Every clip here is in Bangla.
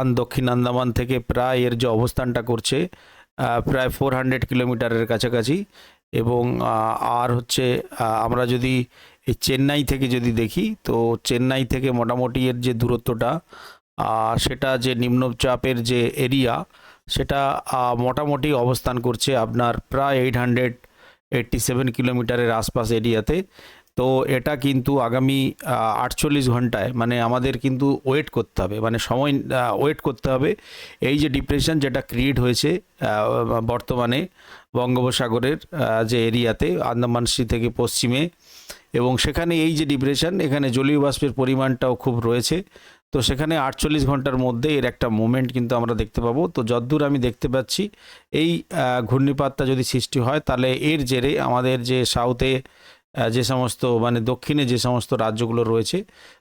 আন দক্ষিণ আন্দামান থেকে প্রায় এর যে অবস্থানটা করছে প্রায় ফোর হান্ড্রেড কিলোমিটারের কাছাকাছি এবং আর হচ্ছে আমরা যদি এই চেন্নাই থেকে যদি দেখি, তো চেন্নাই থেকে মোটামুটি এর যে দূরত্বটা সেটা যে নিম্নচাপের যে এরিয়া সেটা মোটামুটি অবস্থান করছে আপনার প্রায় এইট হান্ড্রেড এইট্টি সেভেন কিলোমিটারের আশপাশ এরিয়াতে তো এটা কিন্তু আগামী আটচল্লিশ ঘন্টায় মানে আমাদের কিন্তু ওয়েট করতে হবে। মানে সময় ওয়েট করতে হবে। এই যে ডিপ্রেশন যেটা ক্রিয়েট হয়েছে বর্তমানে বঙ্গোপসাগরের যে এরিয়াতে, আন্দামান সি থেকে পশ্চিমে, এবং সেখানে এই যে ডিপ্রেশন এখানে জলীয় বাষ্পের পরিমাণটাও খুব রয়েছে। তো সেখানে আটচল্লিশ ঘণ্টার মধ্যে এর একটা মুভমেন্ট কিন্তু আমরা দেখতে পাবো। তো যদ্দূর আমি দেখতে পাচ্ছি, এই ঘূর্ণিপাতটা যদি সৃষ্টি হয়, তাহলে এর জেরে আমাদের যে সাউথে যে সমস্ত মানে দক্ষিণে যে সমস্ত রাজ্যগুলো রয়েছে,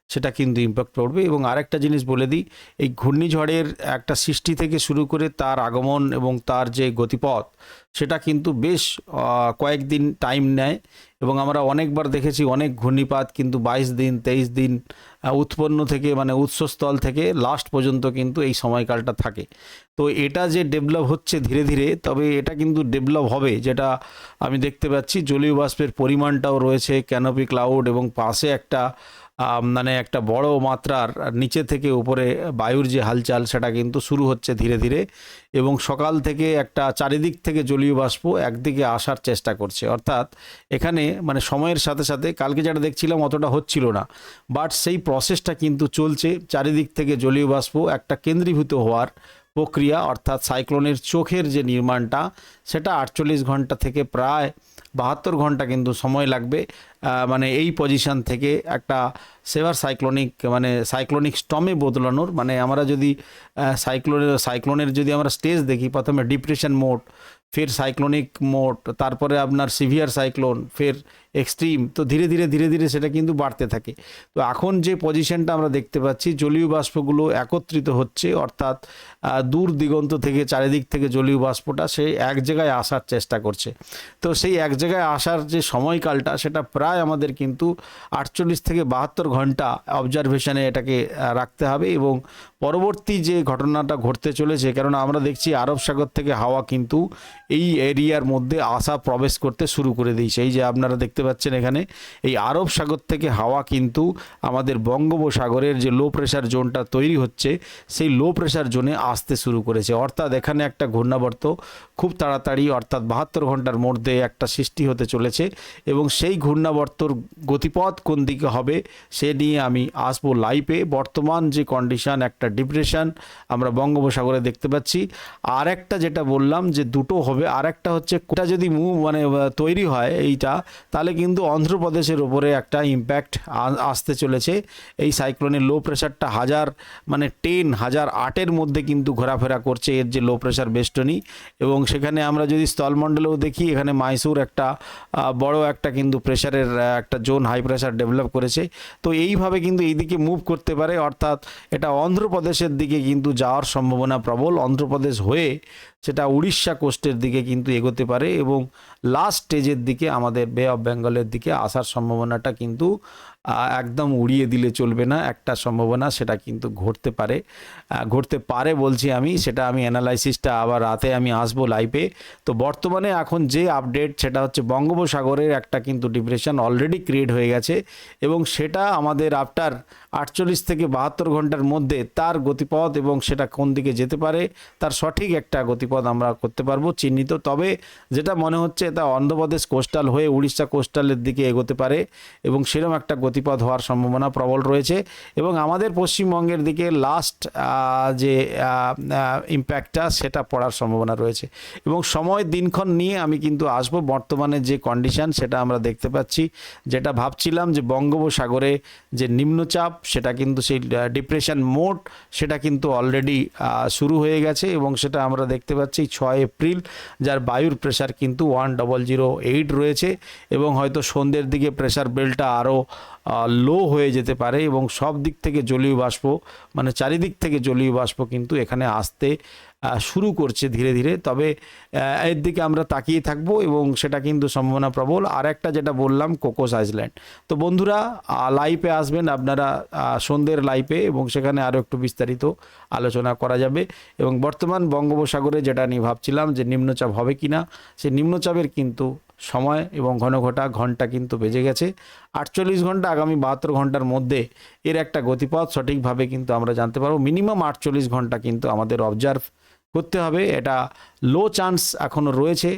সেটা কিন্তু ইম্প্যাক্ট পড়বে। এবং আরেকটা জিনিস বলে দিই, এই ঘূর্ণিঝড়ের একটা সৃষ্টি থেকে শুরু করে তার আগমন এবং তার যে গতিপথ, সেটা কিন্তু বেশ কয়েকদিন টাইম নেয়। এবং আমরা অনেকবার দেখেছি, অনেক ঘূর্ণিপাত কিন্তু বাইশ দিন, তেইশ দিন উৎপন্ন থেকে মানে উৎসস্থল থেকে লাস্ট পর্যন্ত কিন্তু এই সময়কালটা থাকে। তো এটা যে ডেভেলপ হচ্ছে ধীরে ধীরে, তবে এটা কিন্তু ডেভেলপ হবে, যেটা আমি দেখতে পাচ্ছি জলীয় বাষ্পের পরিমাণটাও রয়েছে ক্যানোপি ক্লাউড এবং পাশে একটা মানে একটা বড় মাত্রার নিচে থেকে উপরে বায়ুর যে হালচাল, সেটা কিন্তু শুরু হচ্ছে ধীরে ধীরে এবং সকাল থেকে একটা চারিদিক থেকে জলীয় বাষ্প একদিকে আসার চেষ্টা করছে। অর্থাৎ এখানে মানে সময়ের সাথে সাথে, কালকে যেটা দেখছিলাম অতটা হচ্ছিল না বাট সেই প্রসেসটা কিন্তু চলছে। চারিদিক থেকে জলীয় বাষ্প একটা কেন্দ্রীভূত হওয়ার প্রক্রিয়া, অর্থাৎ সাইক্লোনের চোখের যে নির্মাণটা, সেটা আটচল্লিশ ঘণ্টা থেকে প্রায় বাহাত্তর ঘণ্টা কিন্তু সময় লাগবে। মানে এই পজিশন থেকে একটা সেভার সাইক্লোনিক মানে সাইক্লোনিক স্টমে বদলানোর। মানে আমরা যদি সাইক্লোনের সাইক্লোনের যদি আমরা স্টেজ দেখি, প্রথমে ডিপ্রেশন মোড ফের সাইক্লোনিক মোড তারপরে আপনার সিভিয়ার সাইক্লোন ফের এক্সট্রিম তো ধীরে ধীরে ধীরে ধীরে সেটা কিন্তু বাড়তে থাকে। তো এখন যে পজিশনটা আমরা দেখতে পাচ্ছি, জলীয় বাষ্পগুলো একত্রিত হচ্ছে, অর্থাৎ দূর দিগন্ত থেকে চারিদিক থেকে জলীয় বাষ্পটা সে এক জায়গায় আসার চেষ্টা করছে। তো সেই এক জায়গায় আসার যে সময়কালটা, সেটা প্রায় আমাদের কিন্তু আটচল্লিশ থেকে বাহাত্তর ঘণ্টা অবজারভেশনে এটাকে রাখতে হবে এবং পরবর্তী যে ঘটনাটা ঘটতে চলেছে, কেননা আমরা দেখছি আরব সাগর থেকে হাওয়া কিন্তু এই এরিয়ার মধ্যে আসা প্রবেশ করতে শুরু করে দিয়েছে। এই যে আপনারা দেখতে পাচ্ছেন এখানে, এই আরব সাগর থেকে হাওয়া কিন্তু আমাদের বঙ্গোপসাগরের যে লো প্রেশার জোনটা তৈরি হচ্ছে, সেই লো প্রেশার জোনে আসতে শুরু করেছে। অর্থাৎ এখানে একটা ঘূর্ণাবর্ত খুব তাড়াতাড়ি, অর্থাৎ বাহাত্তর ঘণ্টার মধ্যে একটা সৃষ্টি হতে চলেছে এবং সেই ঘূর্ণাবর্তর গতিপথ কোন দিকে হবে, সে নিয়ে আমি আসব লাইভে বর্তমান যে কন্ডিশন একটা ডিপ্রেশন আমরা বঙ্গোপসাগরে দেখতে পাচ্ছি। আর একটা যেটা বললাম যে দুটো হবে আর একটা হচ্ছে কোটা যদি মুভ মানে তৈরি হয় এইটা, তাহলে কিন্তু অন্ধ্রপ্রদেশের ওপরে একটা ইম্প্যাক্ট আসতে চলেছে। এই সাইক্লোনের লো প্রেশারটা হাজার মানে টেন হাজার আটের মধ্যে কিন্তু ঘোরাফেরা করছে, এর যে লো প্রেশার বেষ্টনী। এবং সেখানে আমরা যদি স্থলমণ্ডলেও দেখি, এখানে মাইসুর একটা বড় একটা কিন্তু প্রেশারের একটা জোন হাই প্রেশার ডেভেলপ করেছে। তো এইভাবে কিন্তু এইদিকে মুভ করতে পারে, অর্থাৎ এটা অন্ধ্রপ্রদেশের দিকে কিন্তু যাওয়ার সম্ভাবনা প্রবল। অন্ধ্রপ্রদেশ হয়ে সেটা উড়িষ্যা কোস্টের দিকে কিন্তু এগোতে পারে এবং লাস্ট স্টেজের দিকে আমাদের বে অফ বেঙ্গলের দিকে আসার সম্ভাবনাটা কিন্তু একদম উড়িয়ে দিলে চলবে না, একটা সম্ভাবনা সেটা কিন্তু ঘটতে পারে। ঘটতে পারে বলছি আমি, সেটা আমি অ্যানালাইসিসটা আবার রাতে আমি আসব লাইভে তো বর্তমানে এখন যে আপডেট সেটা হচ্ছে বঙ্গোপসাগরের একটা কিন্তু ডিপ্রেশন অলরেডি ক্রিয়েট হয়ে গেছে এবং সেটা আমাদের আফটার আটচল্লিশ থেকে বাহাত্তর ঘণ্টার মধ্যে তার গতিপথ এবং সেটা কোন দিকে যেতে পারে, তার সঠিক একটা গতিপথ আমরা করতে পারব চিহ্নিত। তবে যেটা মনে হচ্ছে এটা অন্ধ্রপ্রদেশ কোস্টাল হয়ে উড়িষ্যা কোস্টালের দিকে এগোতে পারে এবং সেরকম একটা গতিপথ হওয়ার সম্ভাবনা প্রবল রয়েছে এবং আমাদের পশ্চিমবঙ্গের দিকে লাস্ট যে ইম্প্যাক্টটা সেটা পড়ার সম্ভাবনা রয়েছে। এবং সময় দিনক্ষণ নিয়ে আমি কিন্তু আসব। বর্তমানে যে কন্ডিশন সেটা আমরা দেখতে পাচ্ছি। যেটা ভাবছিলাম যে বঙ্গোপসাগরে যে নিম্নচাপ, সেটা কিন্তু সেই ডিপ্রেশন মোড সেটা কিন্তু অলরেডি শুরু হয়ে গেছে এবং সেটা আমরা দেখতে পাচ্ছি ছয় এপ্রিল, যার বায়ুর প্রেশার কিন্তু ওয়ান ডবল জিরো এইট রয়েছে এবং হয়তো সন্ধ্যের দিকে প্রেশার বেলটা আরও লো হয়ে যেতে পারে এবং সব দিক থেকে জলীয় বাষ্প মানে চারিদিক থেকে জলীয় বাষ্প কিন্তু এখানে আসতে শুরু করছে ধীরে ধীরে। তবে এর দিকে আমরা তাকিয়ে থাকব এবং সেটা কিন্তু সম্ভাবনা প্রবল। আর একটা যেটা বললাম, কোকোস আইল্যান্ড তো বন্ধুরা লাইভে আসবেন আপনারা সন্ধ্যের লাইভে এবং সেখানে আরও একটু বিস্তারিত আলোচনা করা যাবে। এবং বর্তমান বঙ্গোপসাগরে যেটা নিয়ে ভাবছিলাম যে নিম্নচাপ হবে কি না সেই নিম্নচাপের কিন্তু সময় এবং ঘন ঘটা, ঘণ্টা কিন্তু বেজে গেছে। আটচল্লিশ ঘণ্টা, আগামী বাহাত্তর ঘণ্টার মধ্যে এর একটা গতিপথ সঠিকভাবে কিন্তু আমরা জানতে পারব। মিনিমাম আটচল্লিশ ঘণ্টা কিন্তু আমাদের অবজার্ভ করতে হবে। এটা লো চান্স এখনও রয়েছে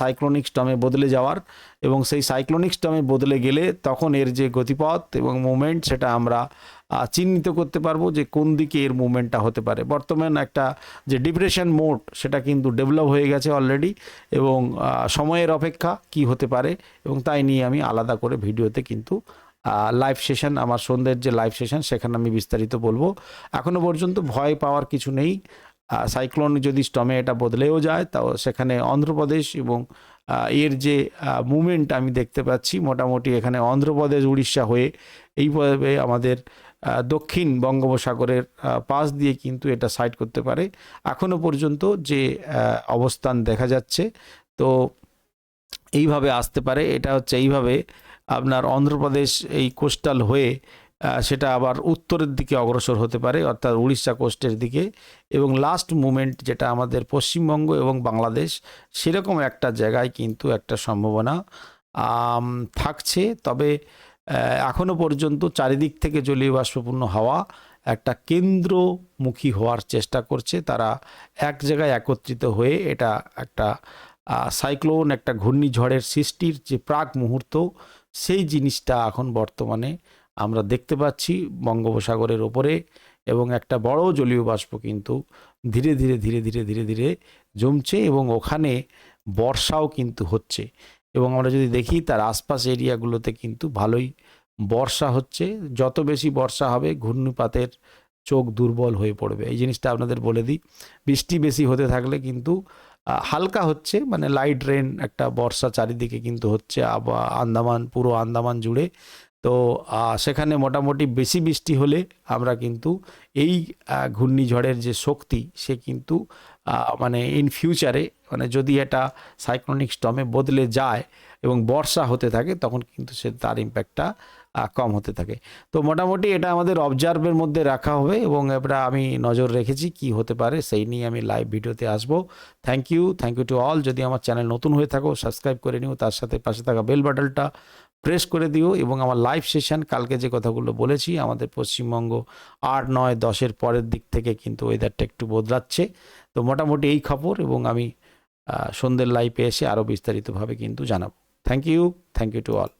সাইক্লোনিক স্টমে বদলে যাওয়ার এবং সেই সাইক্লোনিক স্টমে বদলে গেলে তখন এর যে গতিপথ এবং মুভমেন্ট সেটা আমরা চিহ্নিত করতে পারব যে কোন দিকে এর মুভমেন্টটা হতে পারে। বর্তমান একটা যে ডিপ্রেশন মোড সেটা কিন্তু ডেভেলপ হয়ে গেছে অলরেডি এবং সময়ের অপেক্ষা কি হতে পারে এবং তাই নিয়ে আমি আলাদা করে ভিডিওতে কিন্তু লাইভ সেশন আমার সন্ধ্যের যে লাইভ সেশন সেখানে আমি বিস্তারিত বলব। এখনও পর্যন্ত ভয় পাওয়ার কিছু নেই। সাইক্লোন যদি স্টমে এটা বদলেও যায় তাও সেখানে অন্ধ্রপ্রদেশ এবং এর যে মুভমেন্ট আমি দেখতে পাচ্ছি, মোটামুটি এখানে অন্ধ্রপ্রদেশ, উড়িষ্যা হয়ে এইভাবে আমাদের দক্ষিণ বঙ্গোপসাগরের পাশ দিয়ে কিন্তু এটা সাইড করতে পারে। এখনও পর্যন্ত যে অবস্থান দেখা যাচ্ছে, তো এইভাবে আসতে পারে। এটা হচ্ছে এইভাবে আপনার অন্ধ্রপ্রদেশ এই কোস্টাল হয়ে সেটা আবার উত্তরের দিকে অগ্রসর হতে পারে অর্থাৎ উড়িষ্যা কোস্টের দিকে। এবং লাস্ট মুমেন্ট যেটা আমাদের পশ্চিমবঙ্গ এবং বাংলাদেশ সেরকম একটা জায়গায় কিন্তু একটা সম্ভাবনা থাকছে। তবে আহ, এখনও পর্যন্ত চারিদিক থেকে জলীয় বাষ্পপূর্ণ হাওয়া একটা কেন্দ্রমুখী হওয়ার চেষ্টা করছে। তারা এক জায়গায় একত্রিত হয়ে এটা একটা সাইক্লোন একটা ঘূর্ণিঝড়ের সৃষ্টির যে প্রাক মুহূর্ত সেই জিনিসটা এখন বর্তমানে আমরা দেখতে পাচ্ছি বঙ্গোপসাগরের ওপরে এবং একটা বড় জলীয় বাষ্প কিন্তু ধীরে ধীরে ধীরে ধীরে ধীরে ধীরে জমছে এবং ওখানে বর্ষাও কিন্তু হচ্ছে। এবং আমরা যদি দেখি তার আশপাশ এরিয়াগুলোতে কিন্তু ভালোই বর্ষা হচ্ছে। যত বেশি বর্ষা হবে ঘূর্ণিপাতের চোখ দুর্বল হয়ে পড়বে। এই জিনিসটা আপনাদের বলে দিই। বৃষ্টি বেশি হতে থাকলে কিন্তু হালকা হচ্ছে মানে লাইট রেন একটা বর্ষা চারিদিকে কিন্তু হচ্ছে। আবার আন্দামান, পুরো আন্দামান জুড়ে তো সেখানে মোটামুটি বেশি বৃষ্টি হলে আমরা কিন্তু এই ঘূর্ণিঝড়ের যে শক্তি সে কিন্তু মানে ইন ফিউচারে মানে যদি এটা সাইক্লোনিক স্টমে বদলে যায় এবং বর্ষা হতে থাকে, তখন কিন্তু সে তার ইম্প্যাক্টটা কম হতে থাকে। তো মোটামুটি এটা আমাদের অবজার্ভের মধ্যে রাখা হবে এবং এটা আমি নজর রেখেছি কি হতে পারে, সেই নিয়ে আমি লাইভ ভিডিওতে আসব। Thank you thank you to all যদি আমার চ্যানেল নতুন হয়ে থাকো সাবস্ক্রাইব করে নিও। তার সাথে পাশে থাকা বেল বাটনটা প্রেস করে দিও এবং আমার লাইভ সেশন কালকে যে কথাগুলো বলেছি, আমাদের পশ্চিমবঙ্গ আট, নয়, দশের পরের দিক থেকে কিন্তু ওয়েদারটা একটু বদলাচ্ছে। তো মোটামুটি এই খবর এবং আমি সন্ধ্যের লাইভে এসে আরও বিস্তারিতভাবে কিন্তু জানাব। Thank you thank you to all